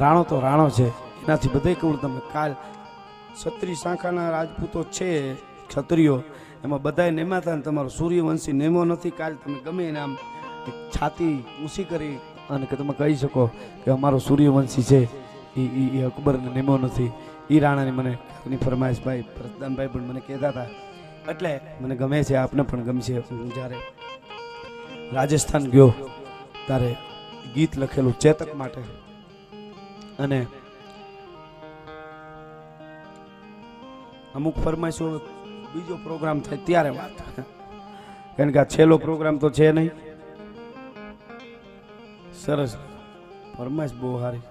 રાણો તો રાણો છે. એનાથી બધે કહું તમે કાલ ક્ષત્રિય શાખાના રાજપૂતો છે ક્ષત્રિયો એમાં બધાય નેમાતા ને તમારો સૂર્યવંશી નેમો નથી. કાલ તમે ગમે એને આમ છાતી ઊંચી કરી અને કે તમે કહી શકો કે અમારો સૂર્યવંશી છે. એ એ અકબરને નેમો નથી. એ રાણાની મને એની ફરમાઈશભાઈ, પ્રધાનભાઈ પણ મને કહેતા હતા એટલે મને ગમે છે, આપને પણ ગમશે હું જ્યારે રાજસ્થાન ગયો, ત્યારે ગીત લખેલું ચેતક માટે. અને અમુક ફરમાઈશો બીજો પ્રોગ્રામ થાય ત્યારે વાત કારણ કે આ છેલ્લો પ્રોગ્રામ તો છે નહીં. સરસ ફરમાઈશ બહુ સારી.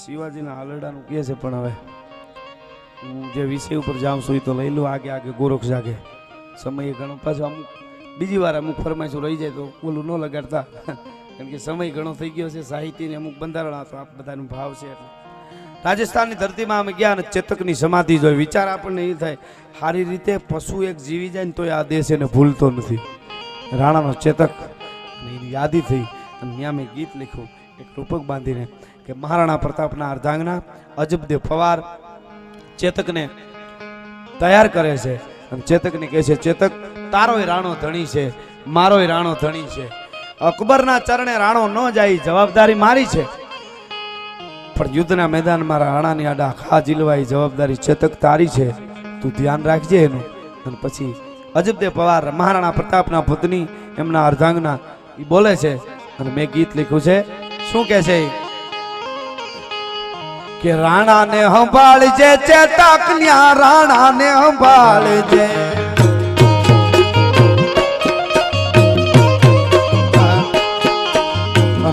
શિવાજીના હાલરડાનું કહે છે, પણ હવે હું જે વિષય ઉપર જાઉં છું એ તો લઈ લઉં આગે આગે, ગોરખ જાગે. સમય ઘણો પાછો અમુક, બીજી વાર અમુક ફરમાઈશું રહી જાય તો ઓલું ન લગાડતા. કારણ કે સમય ઘણો થઈ ગયો છે, સાહિત્યની અમુક બંધારણ હતો આપ બધાનો ભાવ છે એટલે. રાજસ્થાનની ધરતીમાં અમે ગયા અને ચેતકની સમાધિ જોઈ. વિચાર આપણને એ થાય, સારી રીતે પશુ એક જીવી જાય ને તોય આ દેશ એને ભૂલતો નથી. રાણાનો ચેતક એની યાદી થઈ. અને ત્યાં મેં ગીત લખ્યું, એક રૂપક બાંધીને કે મહારાણા પ્રતાપના અર્ધાંગના અજબદેવ પવાર ચેતકને તૈયાર કરે છે. અને ચેતકને કહે છે, ચેતક, તારોય રાણો ધણી છે, મારોય રાણો ધણી છે. અકબરના ચરણે રાણો ન જાય જવાબદારી મારી છે. પણ યુદ્ધના મેદાનમાં રાણાની આડા ખા જીલવાઈ જવાબદારી ચેતક તારી છે. તું ધ્યાન રાખજે એનું. અને પછી અજબદે પવાર મહારાણા પ્રતાપના પત્ની એમના અર્ધાંગના એ બોલે છે. અને મેં ગીત લખ્યું છે. શું કે છે કે રાણાને સંભાળજે ચેતક રાણાને સંભાળજે.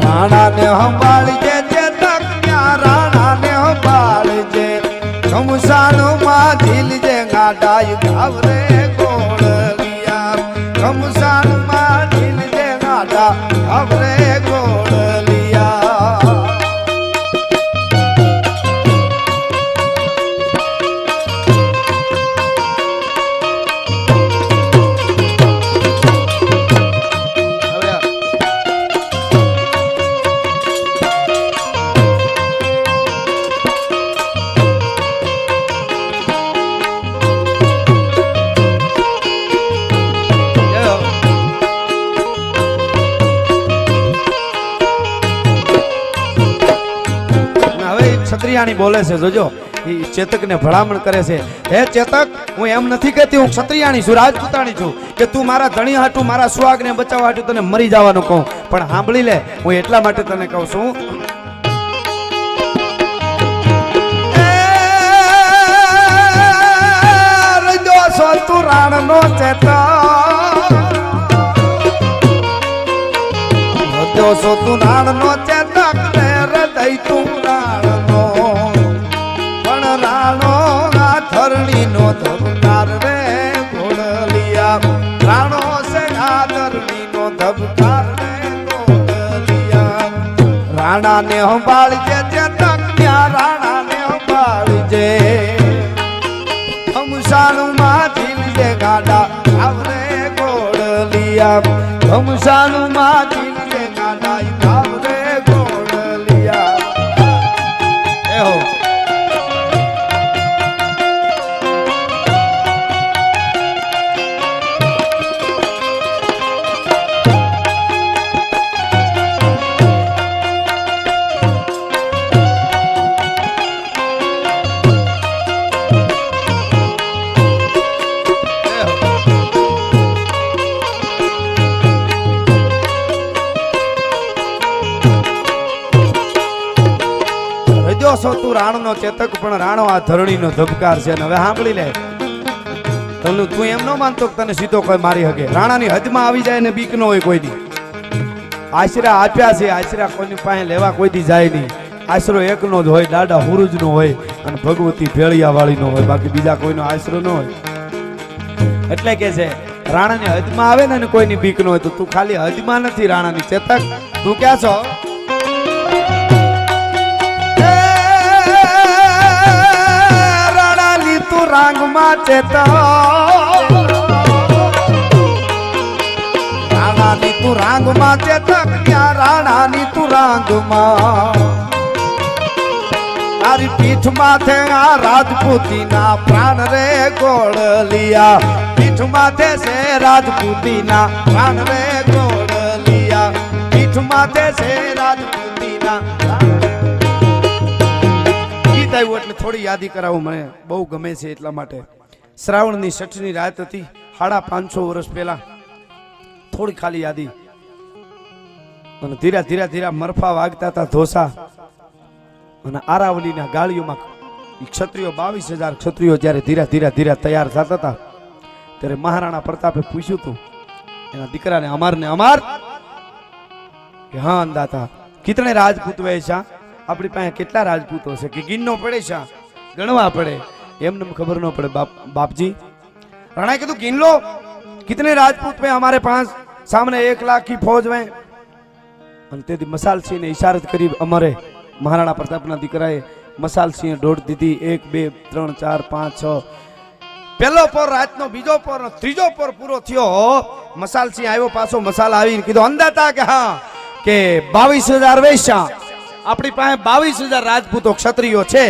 રાણાને સંભાળજે ચેતક ન્યા રાણાને સંભાળજે ખમસાણમાં ઝીલજે ગાડાય ગાવરે ગોળલિયા ખમસાણમાં ઝીલજે, ગાડા ગાવરે ગોળલિયા ક્ષત્રિયાણી બોલે છે, જોજો. એ ચેતકને ભલામણ કરે છે. હે ચેતક, હું એમ નથી કહેતી, હું ક્ષત્રિયાણી છું, રાજપૂતાણી છું, કે તું મારા ધણી હાટું, મારા સુહાગને બચાવવા હાટું તને મરી જવાનું કહું. પણ સાંભળી લે, હું એટલા માટે તને કહું છું. તું રાણનો ચેતક. તું રાણનો ચેતક રે તું ધરણીનો ને સંભાળજે ચેતક ત્યાં રાણાને સંભાળજે. ખમસાણુમાં ઝીલજે ગાડા, આવરે ગોળલિયા ખમસાણુમાં ઝીલજે ગાડા રાણનો ચેતક, પણ રાણો આ ધરણીનો ધબકાર છે. હવે સાંભળી લે. તને તું એમ ન માનતો તને સીધો કોઈ મારી હકે રાણાની હદમાં આવી જાય ને બીક ન હોય કોઈ દી. આશરા આપ્યા છે, આશરા કોઈની પાસે લેવા કોઈ દી જાય નહીં. આશરો એકનો જ હોય દાદા હુરુજનો હોય, અને ભગવતી ભેળિયા વાળીનો હોય. બાકી બીજા કોઈનો આશરો ન હોય. એટલે કે છે, રાણાની હદમાં આવે ને કોઈની બીક ન હોય, તો તું ખાલી હદમાં નથી રાણાની ચેતક. તું ક્યાં છો? રાંગમાં ચેતક રાણાની તું રાંગમાં ચેતક ત્યાં રાણાની તું રાંગમાં? તારી પીઠ માથે આ રાજપૂતીના પ્રાણ રે ગોળલિયા. પીઠ માથે છે રાજપૂતીના પ્રાણ રે ગોળલિયા. પીઠ માથે છે રાજપૂતીના ગીત આવ્યું એટલે થોડી યાદી કરાવું. મને બહુ ગમે છે એટલા માટે. શ્રાવણની છઠની રાત હતી. સાડા પાંચસો વર્ષ પહેલા થોડી ખાલી યાદી. અને ધીરા ધીરા ધીરા મરફા વાગતા હતા ધોસા અને આરાવલીના ગાળીઓમાં ક્ષત્રિયો બાવીસ હજાર ક્ષત્રિયો જ્યારે ધીરા ધીરા ધીરા તૈયાર થતા હતા, ત્યારે મહારાણા પ્રતાપે પૂછ્યું હતું, એના દીકરાને અમારને અમાર? કે હા અંદાતા કિતને રાજપૂત વહેશા આપણી પાસે કેટલા રાજપૂતો છે કે ગીરનો પડે શા ગણવા પડે. એમને ખબર ન પડે બાપજી. રાણાએ કીધું, ગીન લો, કિતને રાજપૂત મેં અમારે પાસ? સામને એક લાખ કી ફોજ મેં. અને તેથી મસાલસિંહને ઇશારત કરી અમારે મહારાણા પ્રતાપના દીકરાએ મસાલ સિંહ દોઢ દીધી. એક, બે, ત્રણ, ચાર, પાંચ, છ. પહેલો પર રાતનો, બીજો પર ત્રીજો પર પૂરો થયો. મસાલ સિંહ આવ્યો પાછો, મસાલ આવીને કીધું અંદાતા કે હા? કે બાવીસ હજાર વેચા આપણી પાસે બાવીસ હજાર રાજપૂતો ક્ષત્રિયો છે.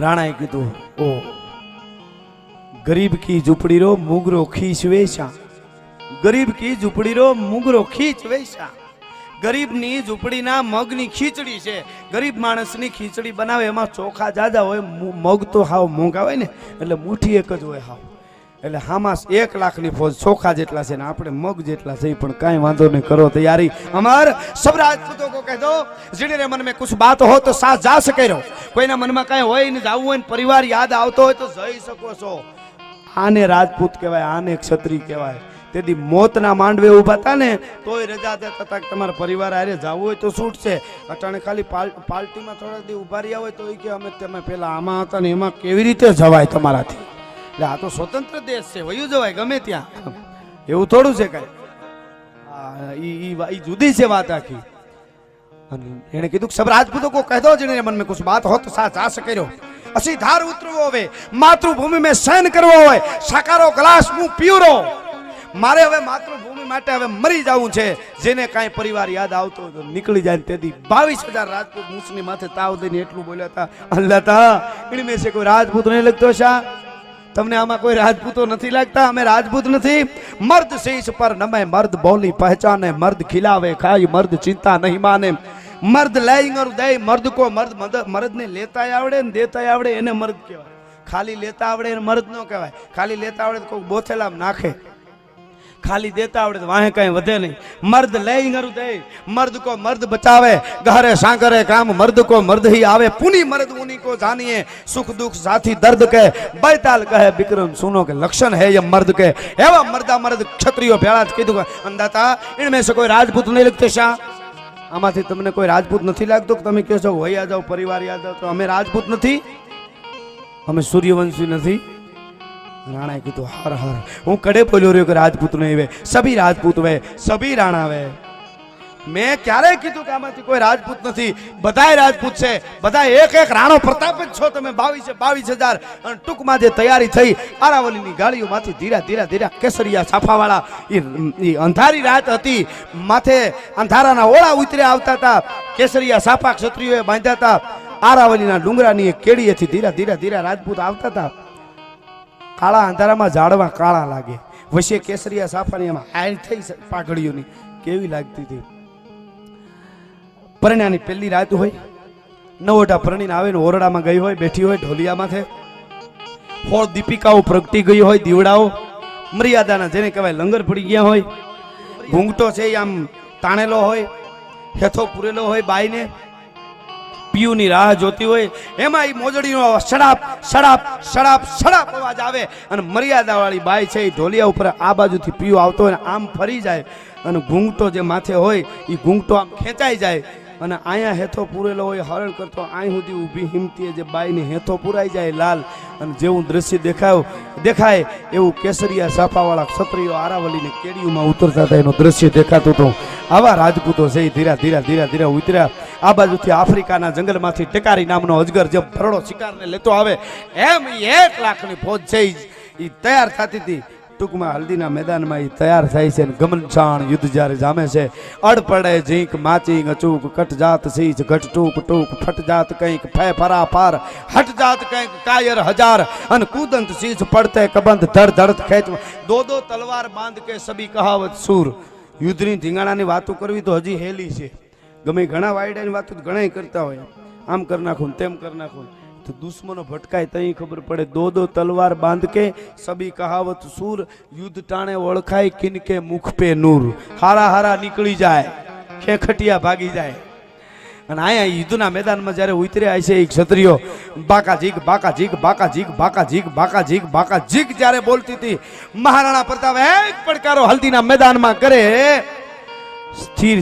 રાણાએ કીધું, ઓ, ગરીબ કી ઝૂંપડી રો મુગરો ખીચ વેચા. ગરીબ કી ઝૂંપડી રો મુગરો ખીચ વેચા. ગરીબની ઝૂંપડીના મગની ખીચડી છે. ગરીબ માણસની ખીચડી બનાવે, એમાં ચોખા જાજા હોય મગ તો હાવ મોંઘા હોય ને, એટલે મુઠ્ઠી એક જ હોય હાવ. એટલે હામાસ એક લાખની ફોજ ચોખા જેટલા છે ને આપણે મગ જેટલા છે પણ કાંઈ વાંધો નહીં કરો તૈયારી. અમાર સબ રાજપૂતો કો કહી દો જીડીને મન મેં કુછ બાત હો તો સાથ જા શકે રહો કોઈના મનમાં કાંઈ હોય ને જાવું હોય ને પરિવાર યાદ આવતો હોય તો જઈ શકો છો. આને રાજપૂત કહેવાય, આને ક્ષત્રિય કહેવાય. તેથી મોતના માંડવે ઊભા હતા ને, તોય રજા દેતા હતા તમારા પરિવાર આરે જવું હોય તો છૂટશે અટાણે ખાલી પાર્ટીમાં થોડા દી ઊભા રહ્યા હોય તો એ કે અમે તમે પહેલાં આમાં હતા ને એમાં કેવી રીતે જવાય તમારાથી? એટલે આ તો સ્વતંત્ર દેશ છે, વયું જવાય, ગમે ત્યાં. એવું થોડું છે કાંઈ. એ જુદી છે વાત આખી. અને એણે કીધું સબ રાજપૂતો કો કહી દો જેને મનમાં કુછ બાત હો તો સાથ સાસ કર્યો. અસી ધાર ઉતરવો હવે, માતૃભૂમિ મેં સહન કરવો હોય, સાકારો ગ્લાસ હું પીવરો. મારે હવે માતૃભૂમિ માટે હવે મરી જવું છે, જેને કાંઈ પરિવાર યાદ આવતો હતો નીકળી જાય તેથી બાવીસ હજાર રાજપૂત મૂસની માથે તાવ દઈને એટલું બોલ્યા હતા અલ્લાતા તા એણે મેં છે કોઈ રાજપૂત નહીં લગતો શા તમને આમાં કોઈ રાજપૂતો નથી લાગતા, અમે રાજપૂત નથી. મર્દ શીશ પર નમે મર્દ, બોલી પહેચાને, મર્દ ખિલાવે, ખાય, મર્દ ચિંતા નહીં માને. મર્દ લઈ और દે મર્દ કો મર્દ મર્દને લેતાય આવડે ને દેતાય આવડે, એને મર્દ કહેવાય. ખાલી લેતા આવડે એને મર્દ ન કહેવાય. ખાલી લેતા આવડે તો કોઈ બોથેલામ નાખે. ખાલી દેતા આવડે વાહે કઈ વધે નહીં. મર્દ લે નરુ દે. મર્દ કો મર્દ બચાવે, ઘરે સાંકરે કામ, મર્દ કો મર્દ હી આવે. પુની મર્દ ઉની કો જાનીએ, સુખ દુઃખ સાથી દર્દ કહે બૈતાલ કહે, બિક્રમ, સુનો કે લક્ષણ હે યે મર્દ કે. એવા મર્દા મર્દ ક્ષત્રિયો ભેળા જ કીધું અંદાતા એને સે કોઈ રાજપૂત નહીં લખતે શા આમાંથી તમને કોઈ રાજપૂત નથી લાગતું કે તમે કહો છો હોય યાદવ પરિવાર યાદવ તો અમે રાજપૂત નથી. અમે સૂર્યવંશી નથી. રાણાએ કીધું, હર હર, હું કડે બોલ્યો રહ્યો કે રાજપૂત નહીં વે સભી રાજપૂત વે, સભી રાણા વે. મેં ક્યારે કીધું કે આમાંથી કોઈ રાજપૂત નથી. બધાય રાજપૂત છે. બધા એક એક રાણો પ્રતાપ જ છો તમે, બાવીસે, બાવીસ હજાર. અને ટૂંકમાં જે તૈયારી થઈ, આરાવલીની ગાડીઓમાંથી ધીરા ધીરા ધીરા કેસરિયા છાફાવાળા ઈ અંધારી રાત હતી. માથે અંધારાના ઓળા ઉતર્યા આવતા હતા. કેસરિયા સાફા ક્ષત્રિયોએ બાંધ્યા હતા. આરાવલીના ડુંગરાની કેડીએથી ધીરા ધીરા ધીરા રાજપૂત આવતા હતા. કાળા અંધારામાં ઝાડવા કાળા લાગે. વચ્ચે કેસરિયા સાફાની એમાં આયર થઈ છે પાઘડીઓની. કેવી લાગતી હતી? પરણ્યાની પહેલી રાત હોય નવોટા પરણીને આવે ને ઓરડામાં ગઈ હોય, બેઠી હોય ઢોલિયામાંથી ફોળ દીપિકાઓ પ્રગટી ગઈ હોય, દીવડાઓ. મર્યાદાના જેને કહેવાય લંગર પડી ગયા હોય. ઘૂંઘટો છે આમ તાણેલો હોય, હેથો પૂરેલો હોય બાઈને. પીયુની રાહ જોતી હોય, એમાં એ મોજડીનો સડાપ સડાપ સડાપ સડાપ અવાજ આવે. અને મર્યાદાવાળી બાઈ છે એ ઢોલિયા ઉપર આ બાજુથી પીયું આવતો હોય આમ ફરી જાય. અને ઘૂંઘટો જે માથે હોય એ ઘૂંઘટો આમ ખેંચાઈ જાય. અને અહીંયા હેથો પૂરેલો હોય, હરણ કરતો અહીં સુધી ઊભી હિંમતીએ જે બાઈની હેથો પૂરાઈ જાય લાલ. અને જેવું દ્રશ્ય દેખાયું, દેખાય એવું કેસરિયા સાફાવાળા ક્ષત્રિયો આરાવલીને કેડીઓમાં ઉતરતા હતા. એનું દ્રશ્ય દેખાતું હતું. આવા રાજપૂતો છે એ ધીરા ધીરા ધીરા ધીરા ઉતર્યા. આ બાજુથી આફ્રિકાના જંગલમાંથી ટેકારી નામનો અજગર જે ભરડો શિકારને લેતો આવે, એમ એક લાખની ફોજ છે ઈ તૈયાર થતી હતી. ટૂંકમાં હલ્દીના મેદાનમાં એ તૈયાર થાય છે ગમનછાણ યુદ્ધ જ્યારે જામે છે, અડપડે ઝીંક માચી અચૂક કટ જાત સીજ ઘટ ટૂંક ટૂંક ફટ જાત કંઈક ફે ફરા પાર હટ જાત કંઈક, કાયર, હજાર, અને કુદંત, સીજ, પડતે, કબંધ, ધડ, ધડત, ખેંચ, દો દો, તલવાર બાંધ કે સબી કહાવત, સૂર. યુદ્ધની ધીંગાણાની વાતો કરવી તો હજી હેલી છે. ગમે ઘણા વાયડાની વાતો ઘણા કરતા હોય. આમ કરી નાખું તેમ કરી નાખું તો દુશ્મનો ભટકાય તઈ ખબર પડે. દો દો તલવાર બાંધકે સબી કહાવત સૂર, યુદ્ધ ટાણે ઓળખાય કિનકે મુખ પે નૂર. હારા હારા નીકળી જાય, ખેખટિયા ભાગી જાય. અને અહીંયા યુદ્ધના મેદાનમાં જ્યારે ઉતર્યા છે એ ક્ષત્રિયો, બાકા જીગ બાકા જીગ બાકા જીગ બાકા જીગ બાકા જીગ બાકા જીગ જ્યારે બોલતી હતી, મહારાણા પ્રતાપ એક પડકારો હલ્દીના મેદાનમાં કરે. સ્થિર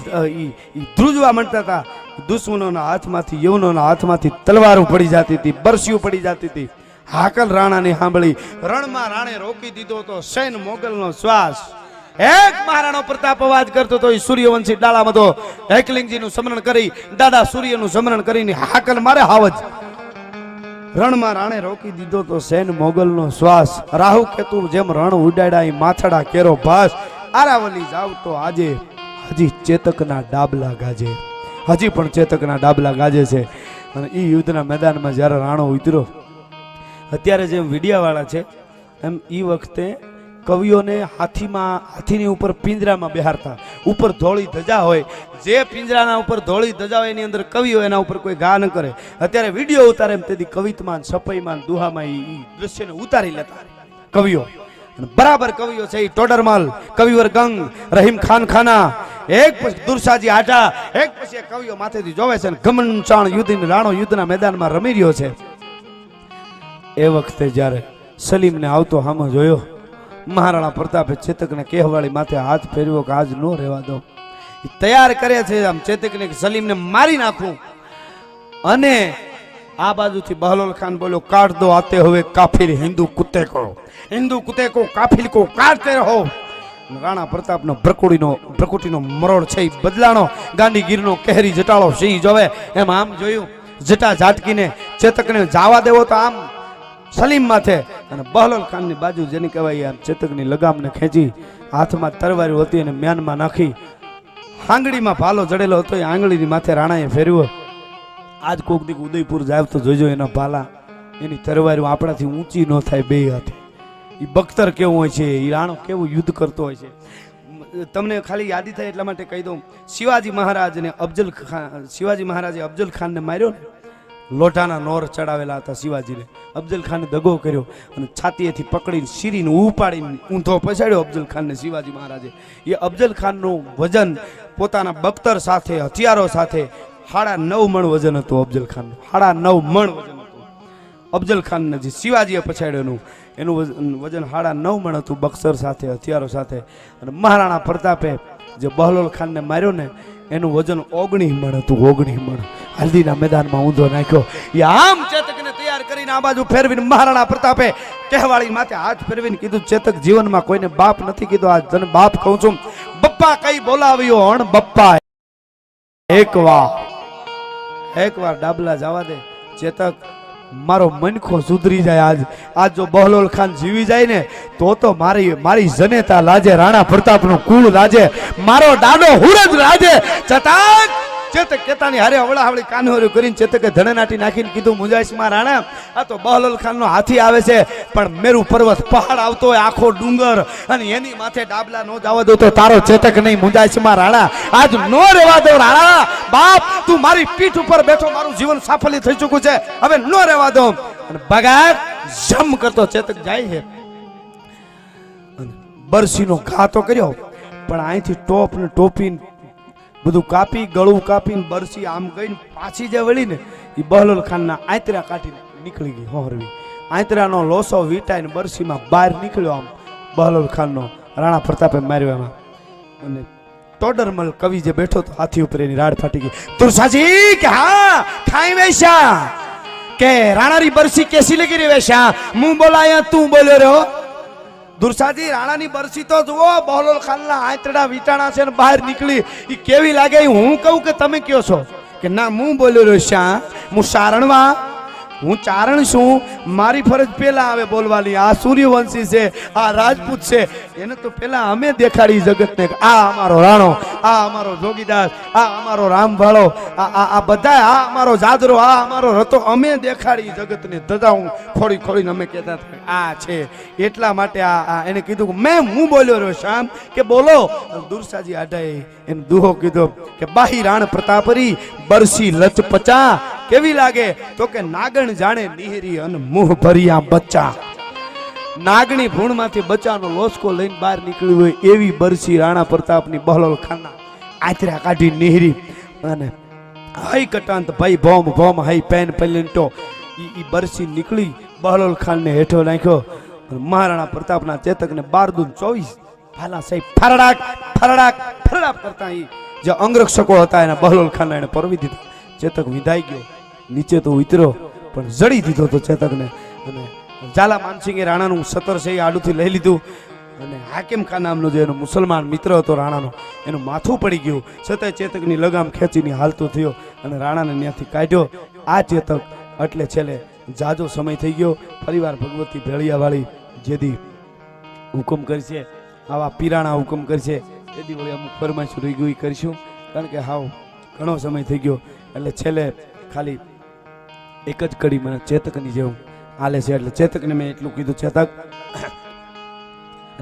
ધ્રુજવા માંડતા હતા દુશ્મનોના હાથમાંથી યવનોના હાથમાંથી તલવારો પડી જતી હતી, બરસીઓ પડી જતી હતી. હાકલ રાણાને સાંભળી રણમાં રાણે રોકી દીધો તો સૈન મોગલનો શ્વાસ. એક મહારાણો પ્રતાપ અવાજ કરતો તો એ સૂર્યવંશી ડાળામાં તો એકલિંગજીનું સ્મરણ કરી, દાદા સૂર્યનું સ્મરણ કરીને હાકલ મારે હાવજ. રણમાં રાણે રોકી દીધો તો સેન મોગલનો શ્વાસ. રાહુ કેતુ જેમ રણ ઉડાડ્યા, માથડા કેરો ભાસ. આરાવલી જાવ તો આજે હજી ચેતકના ડાબલા ગાજે. હજી પણ ચેતકના ડાબલા ગાજે છે. અને એ યુદ્ધના મેદાનમાં જ્યારે રાણો ઉતર્યો, અત્યારે જેમ વીડિયાવાળા છે, એમ એ વખતે કવિઓને હાથીમાં, હાથીની ઉપર પિંજરામાં બેહારતા. ઉપર ધોળી ધજા હોય. જે પિંજરાના ઉપર ધોળી ધજા હોય એની અંદર કવિઓ એના ઉપર કોઈ ગા ન કરે. અત્યારે વીડિયો ઉતારે એમ તેથી કવિતમાં સફાઈમાં દુહામાં એ દ્રશ્યને ઉતારી લેતા. કવિઓ બરાબર કવિઓ છે એ ટોડરમલ, કવિવર ગંગ, રહીમ ખાન ખાના. એક પછી દુરસાજી આટા, એક પછી કવિઓ માથેથી જોવે છે અને ગમનચાણ યુદ્ધ રાણો યુદ્ધના મેદાનમાં રમી રહ્યો છે. એ વખતે જ્યારે સલીમને આવતો હામો જોયો, મહારાણા પ્રતાપે ચેતકને કહેવાળી માથે હાથ ફેરવ્યો કે આજ નો રહેવા દો. તૈયાર કરે છે, આમ ચેતકને સલીમને મારી નાખું. અને આ બાજુથી બહલોલ ખાન બોલ્યો કાઢ દો આતે હવે કાફિર હિન્દુ કુતે કો હિન્દુ કુતે કો કાફિર કો કાઢતે રહો. રાણા પ્રતાપનો પ્રકૃતિનો પ્રકૃતિનો મરોડ છે ઈ બદલાણો. ગાંધીગીરનો કહેરી જટાળો સિંહ જોવે. એમ આમ જોયું, જટા ઝાટકીને ચેતકને જાવા દેવો તો આમ સલીમ માથે. અને બહલોલ ખાનની બાજુ જેની કહેવાય આમ ચેતકની લગામને ખેંચી હાથમાં તરવારી હતી અને મ્યાનમાં નાખી. આંગળીમાં ભાલો જડેલો હતો, એ આંગળીની માથે રાણાએ ફેરવ્યો આજ કોક દીક ઉદયપુર જાય તો જોજો એના ભાલા એની તરવારીઓ આપણાથી ઊંચી ન થાય બે હાથે. એ બખ્તર કેવું હોય છે એ રાણો કેવું યુદ્ધ કરતો હોય છે. તમને ખાલી યાદી થાય એટલા માટે કહી દઉં, શિવાજી મહારાજને અફજલ ખાન શિવાજી મહારાજે અફજલ ખાનને માર્યો ને, લોઢાના નોર ચડાવેલા હતા શિવાજીને. અફજલ ખાને દગો કર્યો અને છાતીએથી પકડીને શીરીને ઉપાડીને ઊંધો પછાડ્યો અફજલ ખાનને શિવાજી મહારાજે. એ અફજલ ખાનનું વજન પોતાના બખ્તર સાથે, હથિયારો સાથે સાડા નવ મણ વજન હતું અફજલ ખાન સાડા નવ મણ વજન હતું. અફજલ ખાનને જે શિવાજીએ પછાડ્યું એનું વજન સાડા નવ મણ હતું બક્સર સાથે, હથિયારો સાથે. અને મહારાણા પ્રતાપે જે બહલોલ ખાનને માર્યો ને, એનું વજન ઓગણી મણ હતું, ઓગણી મણ. હલ્દીના મેદાનમાં ઊંધો નાખ્યો. એ આમ ચેતકને તૈયાર કરીને આ બાજુ ફેરવીને મહારાણા પ્રતાપે કહેવાળી માથે હાથ ફેરવીને કીધું, ચેતક જીવનમાં કોઈને બાપ નથી કીધું, આ તને બાપ કહું છું. બપ્પા કઈ બોલાવ્યો, અણ બપ્પા એક વાર એક વાર ડાબલા જવા દે. ચેતક, મારો મનખો સુધરી જાય આજ. આજ જો બહલોલ ખાન જીવી જાય ને, તો તો મારી મારી જનેતા લાજે, રાણા પ્રતાપનું કુળ લાજે, મારો દાડો હુરજ લાજે. ચતાક! ચેતક કેતાની હારે હવળા હવળી કાનહોરી કરીને ચેતકે ધણનાટી નાખીને કીધું, મુજાઈશમાં રાણા, આ તો બહલોલ ખાનનો હાથી આવે છે, પણ મેરુ પર્વત પહાડ આવતો હોય, આખો ડુંગર, અને એની માથે ડાબલા નો જવા દો તો તારો ચેતક નહીં, મુજાઈશમાં રાણા. આજ નો રહેવા દો રાણા. બાપ, તું મારી પીઠ ઉપર બેઠો, મારું જીવન સાફલ્ય થઈ ચૂક્યું છે. હવે નો રહેવા દો. અને ભગાત જમ કરતો ચેતક જાય છે. બરસીનો ઘા તો કર્યો, પણ અહીંથી ટોપ ને ટોપી બધું કાપી, ગળું કાપીને, બરસી, આમ ગઈને પાછી જે વળી ને એ બહલોલ ખાનના આંતરા કાઢીને નીકળી ગઈ હોહરવી. આંતરાનો લોસો વીટાઈને બરસીમાં બહાર નીકળ્યો આમ બહલોલ ખાનનો રાણા પ્રતાપે માર્યો એમાં અને ટોડરમલ કવિ જે બેઠો તો હાથી ઉપર એની રાડ ફાટી ગઈ. તુરસાજી કે હા, ખાઈ વેશા કે રાણાની બરસી કેસી લગી રહી વેશા હું બોલાયા, તું બોલ્યો રહ્યો? દુરસાજી, રાણાની બરસી તો જુઓ, બહલોલ ખાનના આંતરડા વીટાણા છે ને બહાર નીકળી. એ કેવી લાગે? હું કહું કે તમે કયો છો? કે ના, હું બોલ્યો રહ્યો શ્યા હું સારણવા હું ચારણ છું. મારી ફરજ પેલા આવે બોલવાની. આ સૂર્યવંશી છે, આ રાજપૂત છે. એને તો પેલા અમે દેખાડી જગતને. આ અમારો રાણો, આ અમારો જોગીદાસ, આ અમારો રામભાળો આ આ બધા આ અમારો જાદરો, આ અમારો રતો અમે દેખાડી જગતને. ધજા હું ખોડી ખોડીને અમે કહેતા આ છે. એટલા માટે આ એને કીધું મેં હું બોલ્યો રહ્યો શ્યામ કે બોલો. દુરસાજી આઢાએ એને દુહો કીધો કે, બાહી રાણ પ્રતાપરી, બરસી લચપચા કેવી લાગે? તો કે નાગણ જાણે નિહરી અને મુહ ભર્યા બચ્ચા. નાગણી ભૂણમાંથી બચ્ચાનો લોસકો લઈને બહાર નીકળ્યું હોય એવી બરસી રાણા પ્રતાપની બહલોલ ખાના આચરા કાઢી નિહરી. અને હઈ કટાંત ભાઈ ભોમ ભોમ, હઈ પેન પલિંટો. ઈ બરસી નીકળી બહલોલ ખાનને હેઠો નાખ્યો. મહારાણા પ્રતાપના ચેતકને બારદૂન ચોવીસ. ભાલા સાહેબ, ફરડાક ફરડાક ફરડાક કરતા જે અંગરક્ષકો હતા એના બહલોલ ખાનને એને પરવી દીધા. ચેતક વિધાઈ ગયો. નીચે તો ઉતર્યો, પણ જડી દીધો તો ચેતકને. અને ઝાલા માનસિંહે રાણાનું સતર છે એ આડુથી લઈ લીધું. અને હાકિમ ખાન નામનો જે એનો મુસલમાન મિત્ર હતો રાણાનો, એનું માથું પડી ગયું. છતાંય ચેતકની લગામ ખેંચીને હાલતો થયો અને રાણાને ત્યાંથી કાઢ્યો. આ ચેતક એટલે છેલ્લે જાજો સમય થઈ ગયો. ફરીવાર ભગવતી ભેળિયાવાળી જેદી હુકમ કરશે. આવા પીરાણા હુકમ કરશે. તેથી વળી અમુક ફરમાઈશું રહી ગયું ઈ કરીશું. કારણ કે હાવ ઘણો સમય થઈ ગયો. એટલે છેલ્લે ખાલી એક જ કડી મને ચેતકની જેવું આલે છે એટલે ચેતકને મેં એટલું કીધું, ચેતક,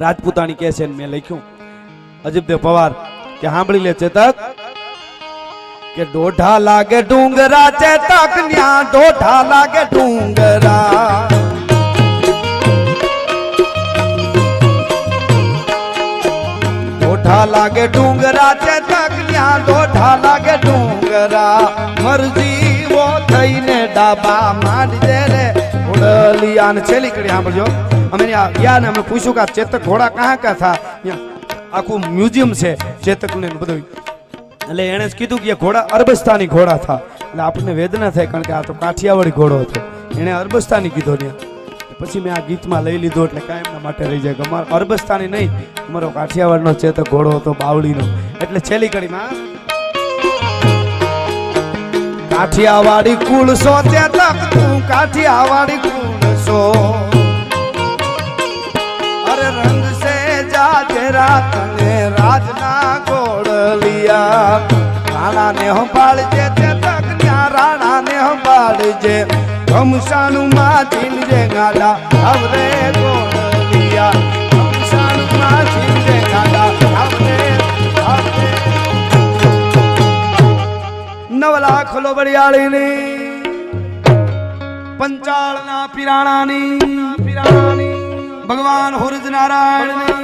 રાજપૂતાણી કહે છે મેં લખ્યું, અજીબદેવ પવાર કે સાંભળી લે ચેતક, કે ડોઢા લાગે ડુંગરા, ચેતક ન્યા ડોઢા લાગે ડુંગરા. દોઢા લાગે ડુંગરા, ચેતક ન્યા ડોઢા લાગે ડુંગરા, મરજી થઈને ડાબા માંડજે રે. ઉડલિયા ને છેલ્લી કડી સાંભળજો. અમે ગયા ને અમે પૂછ્યું કે ચેતક ઘોડા કાં કાં થા? આખું મ્યુઝિયમ છે ચેતક ને બધું એટલે એણે જ કીધું કે ઘોડા અરબસ્તાની ઘોડા થા. એટલે આપણને વેદના થાય કારણ કે આ તો કાઠિયાવાડી ઘોડો હતો. એણે અરબસ્તાની કીધો ત્યાં પછી મેં આ ગીતમાં લઈ લીધો એટલે કાયમના માટે રહી જાય. અમારો અરબસ્તાની નહીં, અમારો કાઠિયાવાડનો ચેતક ઘોડો હતો, બાવળીનો. એટલે છેલ્લી કડીમાં કાઠિયાવાડી કુલ સો તું કાઠિયાવાડી કુલ સો. અરે રંગ સે જાજે રાત ને રાજના ગોળલિયા રાણા ને હંભાળજે તે તક ન્યા રાણા ને હંભાળજે ઘમસાનું માં ચીનજે ગાડા હવરે ગોળ લિયા. ઘમસાનું માં ચીનજે ગાડા નવલા ખોલો બળિયાળીની પંચાળના પીરાણાની પીરાણાની ભગવાન હુરજ નારાયણની